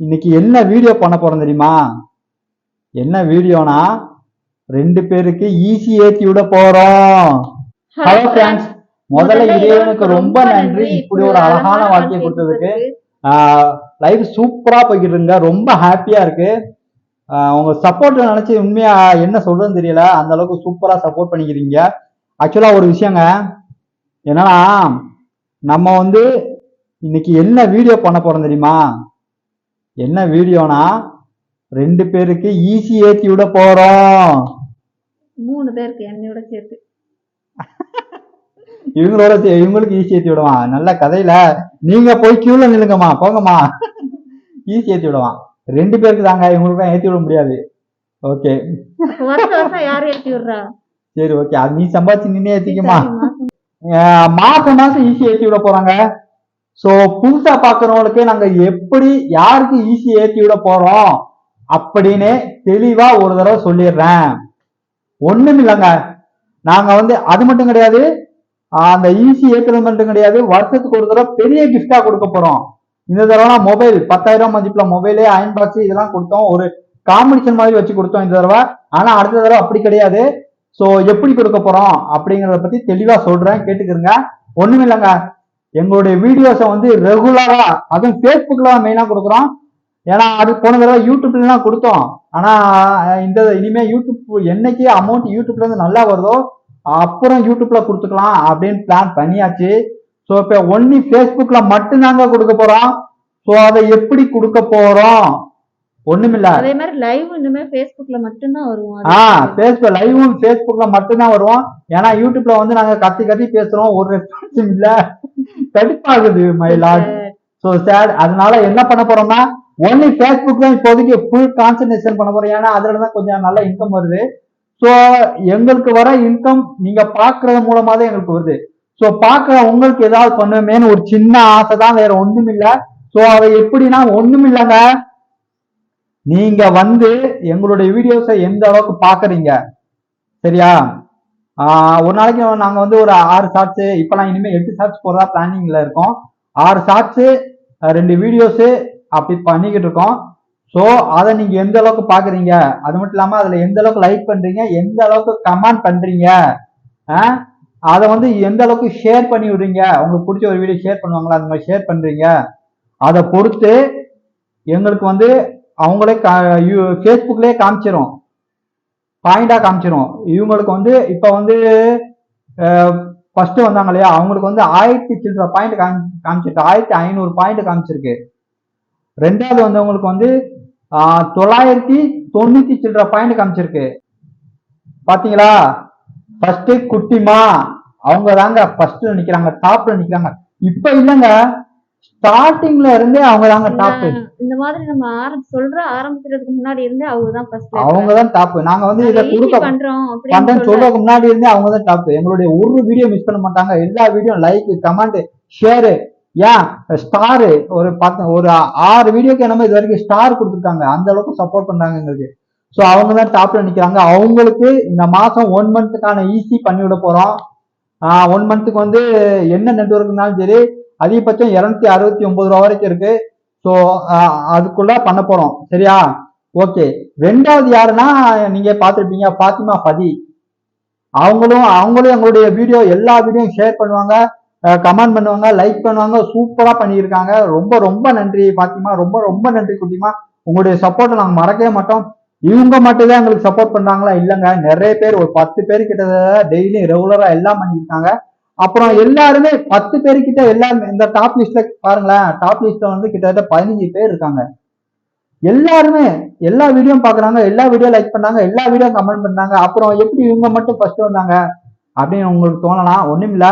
இன்னைக்கு என்ன வீடியோ பண்ண போறோம் தெரியுமா? என்ன வீடியோனா ரெண்டு பேருக்கு ஈஸி ஏத்தி விட போறோம். ஹலோ ஃப்ரெண்ட்ஸ் முதல்ல இறைவனுக்கு ரொம்ப நன்றி. இப்படி ஒரு அழகான வாழ்க்கையை கொடுத்ததுக்கு. லைஃப் சூப்பரா போய்கிட்டு இருங்க ரொம்ப ஹாப்பியா இருக்கு. உங்க சப்போர்ட் நினைச்சு உண்மையா என்ன சொல்றதுன்னு தெரியல. அந்த அளவுக்கு சூப்பரா சப்போர்ட் பண்ணிக்கிறீங்க. ஆக்சுவலா ஒரு விஷயங்க. என்னன்னா நம்ம வந்து இன்னைக்கு என்ன வீடியோ பண்ண போறோம் தெரியுமா? என்ன வீடியோனா? ரெண்டு பேருக்கு ஈஸி ஏத்தி விட போறோம். மூணு பேருக்கு என்னையோட சேர்த்து. இவங்களோட இவங்களுக்கு ஈஸி ஏத்தி விடுவான். நல்ல கதையில. நீங்க போய் கியூல நில்லுங்கம்மா போங்கம்மா. ஈஸி ஏத்தி விடுவான். ரெண்டு பேருக்கு தாங்க இவங்களுக்கு ஏத்தி விட முடியாது. ஓகே. யார் ஏற்றி விடுறா? சரி ஓகே. அது நீ சம்பாதிச்சு நின்னே ஏத்திக்குமா மாசம். மாசம் ஈஸி ஏத்தி விட போறாங்க. சோ புதுசா பாக்குறவங்களுக்கு நாங்க எப்படி யாருக்கு ஈஸி ஏத்தி விட போறோம் அப்படின்னு தெளிவா ஒரு தடவை சொல்லிடுறேன். ஒண்ணும் இல்லைங்க. நாங்க வந்து அது மட்டும் கிடையாது அந்த ஈஸி ஏற்றுறது மட்டும் கிடையாது வருஷத்துக்கு ஒரு தடவை பெரிய கிஃப்டா கொடுக்க போறோம். இந்த தடவை மொபைல் பத்தாயிரம் மதிப்புல மொபைலு அயன் பாக்ஸ் இதெல்லாம் கொடுத்தோம். ஒரு காம்படிஷன் மாதிரி வச்சு கொடுத்தோம் இந்த தடவை. ஆனா அடுத்த தடவை அப்படி கிடையாது. சோ எப்படி கொடுக்க போறோம் அப்படிங்கறத பத்தி தெளிவா சொல்றேன் கேட்டுக்கிறங்க. ஒண்ணும் இல்லைங்க. எங்களுடைய வீடியோஸை வந்து ரெகுலரா அதுவும் ஃபேஸ்புக்ல மெயினா கொடுக்குறோம். ஏன்னா அது போன தடவை யூடியூப்ல எல்லாம் கொடுத்தோம். ஆனா இந்த இனிமே யூடியூப் என்னைக்கு அமௌண்ட் யூடியூப்ல இருந்து நல்லா வருதோ அப்புறம் யூடியூப்ல கொடுத்துக்கலாம் அப்படின்னு பிளான் பண்ணியாச்சு. ஸோ இப்போ ஒன்லி ஃபேஸ்புக்ல மட்டும்தாங்க கொடுக்க போறோம். ஸோ அதை எப்படி கொடுக்க போறோம்? ஒண்ணுமில்ல. அதே மாதிரி லைவ் இனிமே Facebookல மட்டும்தான் வருவோம். ஆ ஃபேஸ்புக் லைவும் ஃபேஸ்புக்ல மட்டும்தான் வருவோம். ஏன்னா யூடியூப்ல வந்து நாங்க கத்தி கத்தி பேசுறோம். ஒரு ரெஸ்பான்ஸும் இல்ல. கடுப்பாகுது மை லார்ட் ஸோ சேட் அதனால என்ன பண்ண போறோம்னா ஒன்லி ஃபேஸ்புக் தான் இப்போதைக்கு ஃபுல் கான்சன்ட்ரேஷன் பண்ண போறோம். ஏன்னா அதுல தான் கொஞ்சம் நல்ல இன்கம் வருது. ஸோ எங்களுக்கு வர இன்கம் நீங்க பாக்குறது மூலமா தான் எங்களுக்கு வருது. ஸோ பார்க்குற உங்களுக்கு ஏதாவது பண்ணுமேன்னு ஒரு சின்ன ஆசை தான் வேற ஒண்ணும் இல்ல ஸோ அதை எப்படின்னா ஒண்ணும் இல்லைங்க நீங்க வந்து எங்களுடைய வீடியோஸை எந்த அளவுக்கு பாக்குறீங்க? சரியா? ஒரு நாளைக்கு நாங்கள் வந்து ஒரு ஆறு ஷார்ட்ஸு இப்போலாம் இனிமேல் எட்டு ஷார்ட்ஸ் போடுறதா பிளானிங்கில் இருக்கோம். ஆறு ஷார்ட்ஸு ரெண்டு வீடியோஸு அப்படி பண்ணிக்கிட்டு இருக்கோம். ஸோ அதை நீங்கள் எந்த அளவுக்கு பார்க்குறீங்க அது மட்டும் இல்லாமல் அதில் எந்த அளவுக்கு லைக் பண்ணுறீங்க எந்த அளவுக்கு கமெண்ட் பண்ணுறீங்க அதை வந்து எந்த அளவுக்கு ஷேர் பண்ணி விடுறீங்க? உங்களுக்கு பிடிச்ச ஒரு வீடியோ ஷேர் பண்ணுவாங்களா? அந்த மாதிரி ஷேர் பண்ணுறீங்க அதை பொறுத்து எங்களுக்கு வந்து அவங்களே ஃபேஸ்புக்லேயே காமிச்சிடும் பாயிண்டா காமிச்சிரும். இவங்களுக்கு வந்து இப்போ வந்து ஃபர்ஸ்ட் வந்தாங்க இல்லையா? அவங்களுக்கு வந்து ஆயிரத்தி சில்லற பாயிண்ட் காமி காமிச்சிருக்கு. ஆயிரத்தி ஐநூறு பாயிண்ட் காமிச்சிருக்கு. ரெண்டாவது வந்தவங்களுக்கு வந்து தொள்ளாயிரத்தி தொண்ணூத்தி சில்லற பாயிண்ட் காமிச்சிருக்கு. பாத்தீங்களா? ஃபர்ஸ்ட் குட்டிமா அவங்க தாங்க ஃபர்ஸ்ட்ல நிக்கிறாங்க டாப்ல நிக்கிறாங்க. இப்ப இல்லைங்க. ஸ்டார்டிங்ல இருந்தே அவங்க தாங்க டாப் இந்த மாதிரி நம்ம ஆரம் சொல்ற ஆரம்பிக்கிறதுக்கு முன்னாடி இருந்தே அவங்க தான் ஃபர்ஸ்ட் அவங்க தான் டாப் நாங்க வந்து இதை கொடுக்க பண்றோம் சொல்ற சொல்றதுக்கு முன்னாடி இருந்தே அவங்க தான் டாப் எங்களுடைய ஒரு வீடியோ மிஸ் பண்ண மாட்டாங்க. எல்லா வீடியோ லைக் கமெண்ட் ஷேரு ஏன் ஸ்டாரு ஒரு பத்து ஒரு ஆறு வீடியோக்கு என்னமோ இது வரைக்கும் ஸ்டார் கொடுத்துருக்காங்க. அந்த அளவுக்கு சப்போர்ட் பண்றாங்க எங்களுக்கு. ஸோ அவங்க தான் டாப்ல நிக்கிறாங்க. அவங்களுக்கு இந்த மாசம் ஒன் மந்த்துக்கான ஈஸி பண்ணி விட போறோம் ஒன் மந்த்துக்கு வந்து என்ன நெட்ஒர்க்னாலும் சரி அதிகபட்சம் இருநூத்தி அறுபத்தி ஒன்பது ரூபா வரைக்கும் இருக்கு. ஸோ அதுக்குள்ள பண்ண போறோம். சரியா? ஓகே ரெண்டாவது யாருன்னா நீங்க பார்த்துருப்பீங்க பாத்திமா ஃபதி. அவங்களும் அவங்களும் எங்களுடைய வீடியோ எல்லா வீடியோவும் ஷேர் பண்ணுவாங்க. கமெண்ட் பண்ணுவாங்க லைக் பண்ணுவாங்க சூப்பரா பண்ணியிருக்காங்க. ரொம்ப ரொம்ப நன்றி பாத்திமா ரொம்ப ரொம்ப நன்றி குட்டிமா. உங்களுடைய சப்போர்ட்டை நாங்கள் மறக்கவே மாட்டோம். இவங்க மட்டும்தான் எங்களுக்கு சப்போர்ட் பண்றாங்களா? இல்லைங்க. நிறைய பேர் ஒரு பத்து பேர் கிட்ட டெய்லி ரெகுலரா எல்லாம் பண்ணியிருக்காங்க. அப்புறம் எல்லாருமே பத்து பேர் எல்லாம் இந்த டாப் லிஸ்ட்ல பாருங்களேன் டாப் லிஸ்ட்ல வந்து கிட்டத்தட்ட பதினஞ்சு பேர் இருக்காங்க. எல்லாருமே எல்லா வீடியோ பாக்குறாங்க எல்லா வீடியோ லைக் பண்ணாங்க எல்லா வீடியோ கமெண்ட் பண்ணாங்க. அப்புறம் எப்படி இவங்க மட்டும் ஃபர்ஸ்ட் வந்தாங்க அப்படின்னு உங்களுக்கு தோணலாம். ஒண்ணும் இல்ல.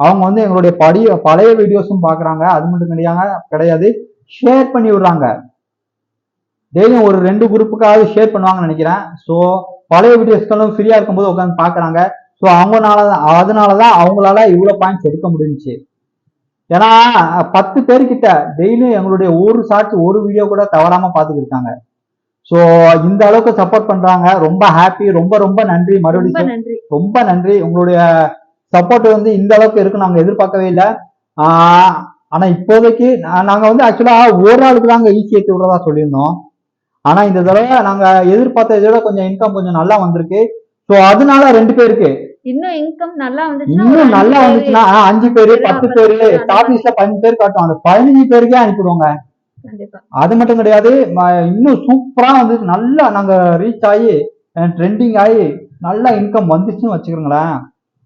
அவங்க வந்து எங்களுடைய பழைய பழைய வீடியோஸும் பாக்குறாங்க அது மட்டும் கிடையாது கிடையாது. ஷேர் பண்ணி விடுறாங்க. டெய்லியும் ஒரு ரெண்டு குரூப்புக்காவது ஷேர் பண்ணுவாங்கன்னு நினைக்கிறேன். ஸோ பழைய வீடியோஸ்களும் ஃப்ரீயா இருக்கும்போது உட்காந்து பாக்குறாங்க ஸோ அவங்கனால அதனாலதான் அவங்களால இவ்வளவு பாயிண்ட்ஸ் எடுக்க முடிஞ்சுச்சு. ஏன்னா பத்து பேர்கிட்ட டெய்லியும் எங்களுடைய ஒரு ஷார்ட்ஸ் ஒரு வீடியோ கூட தவறாம பார்த்துக்கிட்டு இருக்காங்க. ஸோ இந்த அளவுக்கு சப்போர்ட் பண்றாங்க. ரொம்ப ஹாப்பி ரொம்ப ரொம்ப நன்றி. மறுபடியும் ரொம்ப நன்றி. உங்களுடைய சப்போர்ட் வந்து இந்த அளவுக்கு இருக்கு. நாங்க எதிர்பார்க்கவே இல்லை. ஆனா இப்போதைக்கு நா- நாங்க வந்து ஆக்சுவலா ஒரு ஆளுக்கு தாங்க ஈஸி ஏற்றி விடுறதா சொல்லியிருந்தோம். ஆனா இந்த தடவை நாங்க எதிர்பார்த்த இதோட கொஞ்சம் இன்கம் கொஞ்சம் நல்லா வந்திருக்கு. ஸோ அதனால ரெண்டு பேருக்கு இன்னும் இன்கம் நல்லா வந்துச்சுன்னா இன்னும் நல்லா வந்துச்சுன்னா அஞ்சு பேரு பத்து பேரு டாபிஸ்ல பதினஞ்சு பேர் காட்டும். அந்த பதினஞ்சு பேருக்கே அனுப்பிடுவோங்க அது மட்டும் கிடையாது இன்னும் சூப்பரா வந்து நல்லா நாங்க ரீச் ஆகி ட்ரெண்டிங் ஆகி நல்ல இன்கம் வந்துச்சுன்னு வச்சுக்கிறோங்களேன்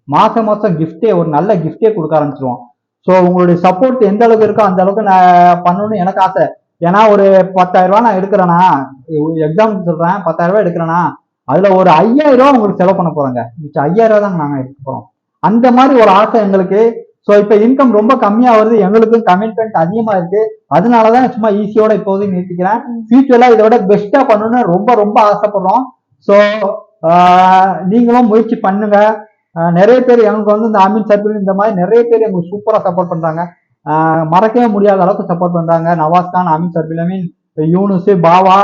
மாசம் மாசம் கிஃப்டே ஒரு நல்ல கிஃப்டே கொடுக்க ஆரம்பிச்சிருவோம். ஸோ உங்களுடைய சப்போர்ட் எந்த அளவுக்கு இருக்கோ அந்த அளவுக்கு நான் பண்ணணும்னு எனக்கு ஆசை. ஏன்னா ஒரு பத்தாயிரம் ரூபாய் நான் எடுக்கிறேன்னா எக்ஸாம்பிள் சொல்றேன் பத்தாயிரம் ரூபாய் எடுக்கிறேன்னா அதுல ஒரு ஐயாயிரம் ரூபா உங்களுக்கு செலவு பண்ண போறாங்க. மிச்சம் ஐயாயிரம் ரூபா தாங்க நாங்க எடுக்க போறோம். அந்த மாதிரி ஒரு ஆசை எங்களுக்கு. ஸோ இப்போ இன்கம் ரொம்ப கம்மியா வருது. எங்களுக்கும் கமிட்மெண்ட் அதிகமா இருக்கு. அதனாலதான் சும்மா ஈஸியோட இப்போதைக்கு நிறுத்திக்கிறேன். ஃபியூச்சர்ல இதோட பெஸ்டா பண்ணணும்னு ரொம்ப ரொம்ப ஆசைப்படுறோம். ஸோ நீங்களும் முயற்சி பண்ணுங்க. நிறைய பேர் எங்களுக்கு வந்து இந்த அமீன் சர்பில் இந்த மாதிரி நிறைய பேர் எங்களுக்கு சூப்பரா சப்போர்ட் பண்றாங்க. மறக்கவே முடியாத அளவுக்கு சப்போர்ட் பண்றாங்க. நவாஸ் கான் அமீன் சர்க்கிள் அமீன் யூனுஸ் பாவா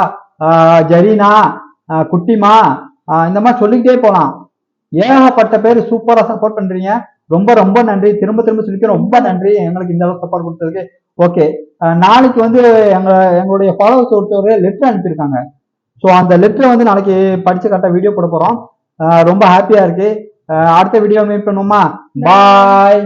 ஜரீனா குட்டிமா இந்த மாதிரி சொல்லிக்கிட்டே போலாம். ஏகப்பட்ட பேர் சூப்பரா சப்போர்ட் பண்றீங்க. ரொம்ப ரொம்ப நன்றி. திரும்ப திரும்ப சொல்லிக்க ரொம்ப நன்றி. எங்களுக்கு இந்த அளவுக்கு சப்போர்ட் கொடுத்ததுக்கு. ஓகே நாளைக்கு வந்து எங்க எங்களுடைய ஃபாலோவர்ஸ் ஒருத்தர் லெட்டர் அனுப்பியிருக்காங்க. ஸோ அந்த லெட்டரை வந்து நாளைக்கு படிச்சு கரெக்டாக வீடியோ போட போறோம். ஆஹ் ரொம்ப ஹாப்பியா இருக்கு. அடுத்த வீடியோ மீட் பண்ணுவோமா? பாய்